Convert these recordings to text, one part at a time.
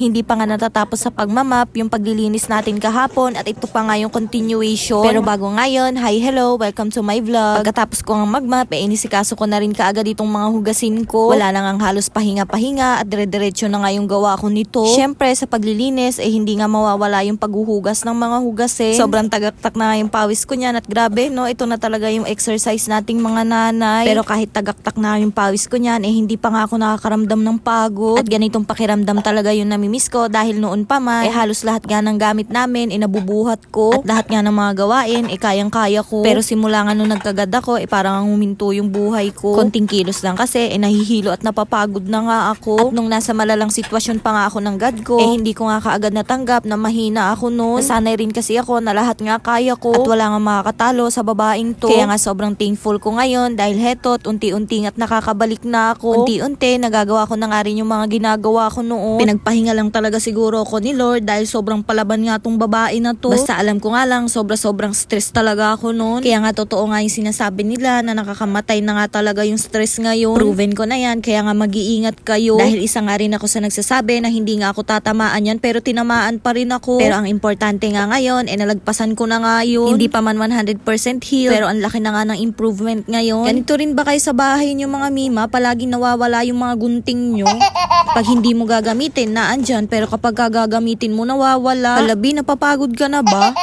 Hindi pa nga natatapos sa pagmamap yung paglilinis natin kahapon at ito pa nga yung continuation. Pero bago ngayon, hi, hello, welcome to my vlog. Pagkatapos ko nga magmap, eh, inisikaso ko na rin kaagad itong mga hugasin ko. Wala na nga halos pahinga-pahinga at dire-diretso na nga yung gawa ko nito. Siyempre, sa paglilinis, eh hindi nga mawawala yung paghuhugas ng mga hugasin. Sobrang tagaktak na nga yung pawis ko niyan at grabe, no, ito na talaga yung exercise nating mga nanay. Pero kahit tagaktak na yung pawis ko niyan, eh hindi pa nga ako nakakaramdam ng pagod. At ganitong pakiramdam talaga yung namimiss ko dahil noon pa man, eh halos lahat nga ng gamit namin, eh nabubuhat ko. At lahat nga ng mga gawain, eh kayang-kaya ko. Pero simula nga nung nagkagad ako, eh parang ang huminto yung buhay ko. Konting kilos lang kasi, eh nahihilo at napapagod na nga ako. At nung nasa malalang sitwasyon pa nga ako ng God ko, eh hindi ko nga kaagad natanggap na mahina ako noon. Nasanay rin kasi ako na lahat nga kaya ko. At wala nga makakatalo sa babaeng to. Kaya nga sobrang thankful ko ngayon dahil hetot, unti-unti at nakakabalik na ako. Unti-unti, nagagawa ko na nga rin yung mga ginagawa ko noon. Pinagpahinga lang talaga siguro ako ni Lord dahil sobrang palaban nga tong babae na to. Basta alam ko nga lang, sobra-sobrang stress talaga ako noon. Kaya nga totoo nga yung sinasabi nila na nakakamatay na nga talaga yung stress ngayon. Proven ko na yan, kaya nga mag-iingat kayo. Dahil isa nga rin ako sa nagsasabi na hindi nga ako tatamaan yan pero tinamaan pa rin ako. Pero ang importante nga ngayon, eh nalagpasan ko na nga yun. Hindi pa man 100% healed, pero ang laki na nga ng improvement ngayon. Ganito rin ba kayo sa bahay niyo mga mima? Palaging nawawala yung mga gunting nyo. Pag hindi mo gagamitin, naandyan. Pero kapag gagamitin mo, nawawala. Alabi, napapagod ka na ba?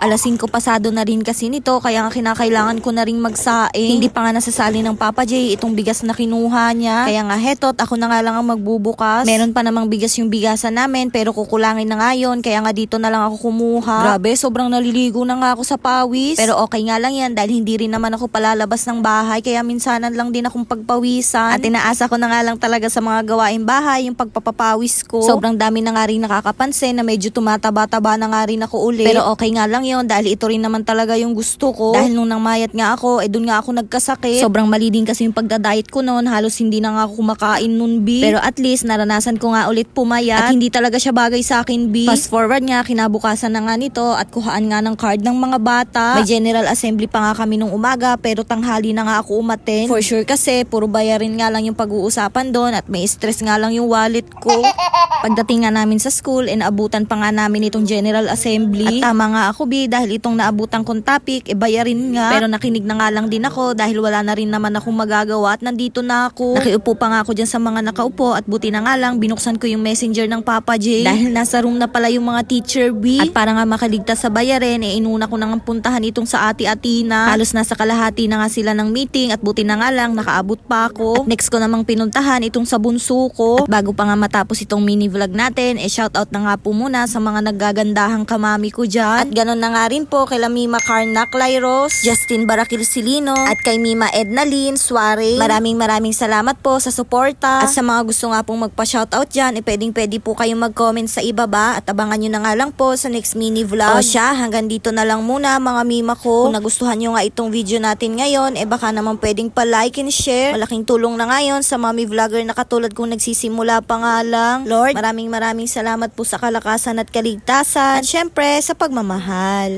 Alas 5 pasado na rin kasi nito, kaya nga kinakailangan ko na rin magsaing. Hindi pa nga nasasali ng Papa J itong bigas na kinuha niya. Kaya nga hetot, ako na nga lang ang magbubukas. Meron pa namang bigas yung bigasan namin, pero kukulangin na nga yun. Kaya nga dito na lang ako kumuha. Grabe, sobrang naliligo na nga ako sa pawis. Pero okay nga lang yan dahil hindi rin naman ako palalabas ng bahay. Kaya minsanan lang din akong pagpawisan. At inaasa ko na nga lang talaga sa mga gawaing bahay, yung pagpapapawis ko. Sobrang dami na nga rin nakakapansin na medyo tumataba-taba na nga rin ako ulit. Pero okay nga lang yon dahil ito rin naman talaga yung gusto ko. Dahil nung nangmayat nga ako, eh dun nga ako nagkasakit. Sobrang mali din kasi yung pagda-diet ko noon. Halos hindi na nga ako kumakain nun, B. Pero at least naranasan ko nga ulit pumayat. At hindi talaga siya bagay sa akin, B. Fast forward nga, kinabukasan na nga nito at kuhaan nga ng card ng mga bata. May general assembly pa nga kami nung umaga pero tanghali na nga ako umaten. For sure kasi puro bayarin nga lang yung pag-uusapan doon at may stress nga lang yung wallet ko. Pagdating nga namin sa school, eh, naabutan pa nga namin itong General Assembly. At tama nga ako, B, dahil itong naabutan kong topic, eh, bayarin nga. Pero nakinig na nga lang din ako dahil wala na rin naman akong magagawa at nandito na ako. Nakiupo pa nga ako dyan sa mga nakaupo at buti na nga lang, binuksan ko yung messenger ng Papa J. Dahil nasa room na pala yung mga teacher, B. At para nga makaligtas sa bayarin, eh, inuna ko nang puntahan itong sa ati Atina. Halos nasa kalahati na nga sila ng meeting at buti na nga lang, nakaabot pa ako. At next ko namang pinuntahan itong sa bunso ko. At bago pa nga matapos itong mini vlog natin, eh shoutout na nga po muna sa mga naggagandahang kamami ko dyan. At ganun na nga rin po kay Mima Carnac Lyros, Justin Barakil Silino, at kay Mima Edna Lynn Suarez. Maraming maraming salamat po sa suporta. At sa mga gusto nga pong magpa-shoutout dyan, eh pwedeng pwede po kayong mag-comment sa ibaba at abangan nyo na nga lang po sa next mini vlog. O siya, hanggang dito na lang muna mga Mima ko. Kung nagustuhan nyo nga itong video natin ngayon, eh baka naman pwedeng pa-like and share. Malaking tulong na ngayon sa mami vlogger na katulad kong nagsisimula pa nga lang. Lord, maraming maraming salamat po sa kalakasan at kaligtasan. At syempre, sa pagmamahal.